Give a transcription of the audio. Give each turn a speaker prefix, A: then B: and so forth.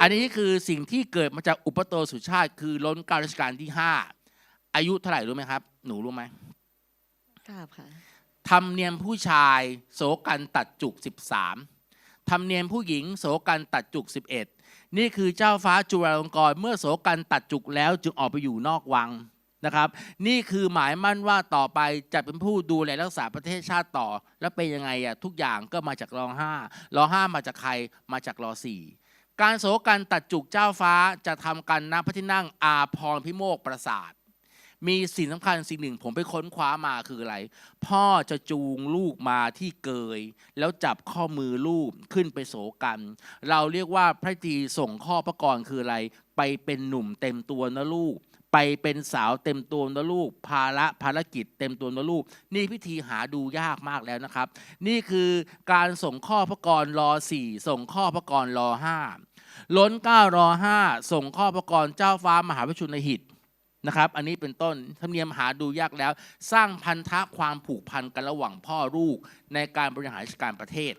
A: อันนี้คือสิ่งที่เกิดมาจากอุปโตสุชาติ คือล้นเกล้ารัชกาลที่5อายุเท่าไหร่รู้ไหมครับ หนูรู้ไหม
B: ทราบค่ะ
A: ธรรมเนียมผู้ชาย โสกันตัดจุก 13ธรรมเนียมผู้หญิง โสกันตัดจุก 11 นี่คือเจ้าฟ้าจุฬาลงกรณ์เมื่อโสกันตัดจุกแล้วจึงออกไปอยู่นอกวังนะครับ นี่คือหมายมั่นว่าต่อไปจะเป็นผู้ดูแลรักษาประเทศชาติต่อ แล้วเป็นยังไงอะทุกอย่างก็มาจากรอห้ารอห้ามาจากใครมาจากรอสี่ การโสกันตัดจุกเจ้าฟ้าจะทำกันณพระที่นั่งอาพรพิโมกปราสาท มีสิ่งสำคัญสิ่งหนึ่ง ผมไปค้นคว้ามาคืออะไร พ่อจะจูงลูกมาที่เกย แล้วจับข้อมือลูกขึ้นไปโศกัน เราเรียกว่าพระตรีส่งข้อพระกรคืออะไร ไปเป็นหนุ่มเต็มตัวนะลูกไปเป็นสาวเต็มตัวนะลูก ภาระภารกิจเต็มตัวนะลูก นี่พิธีหาดูยากมากแล้วนะครับ นี่คือการส่งข้อพระกรรอสี่ส่งข้อพระกรรอห้า ล้นเก้ารอห้าส่งข้อประกรเจ้าฟ้ามหาวิชุนหิตนะครับ อันนี้เป็นต้นธรรมเนียมหาดูยากแล้ว สร้างพันธะความผูกพันกันระหว่างพ่อลูกในการบริหารราชการประเทศ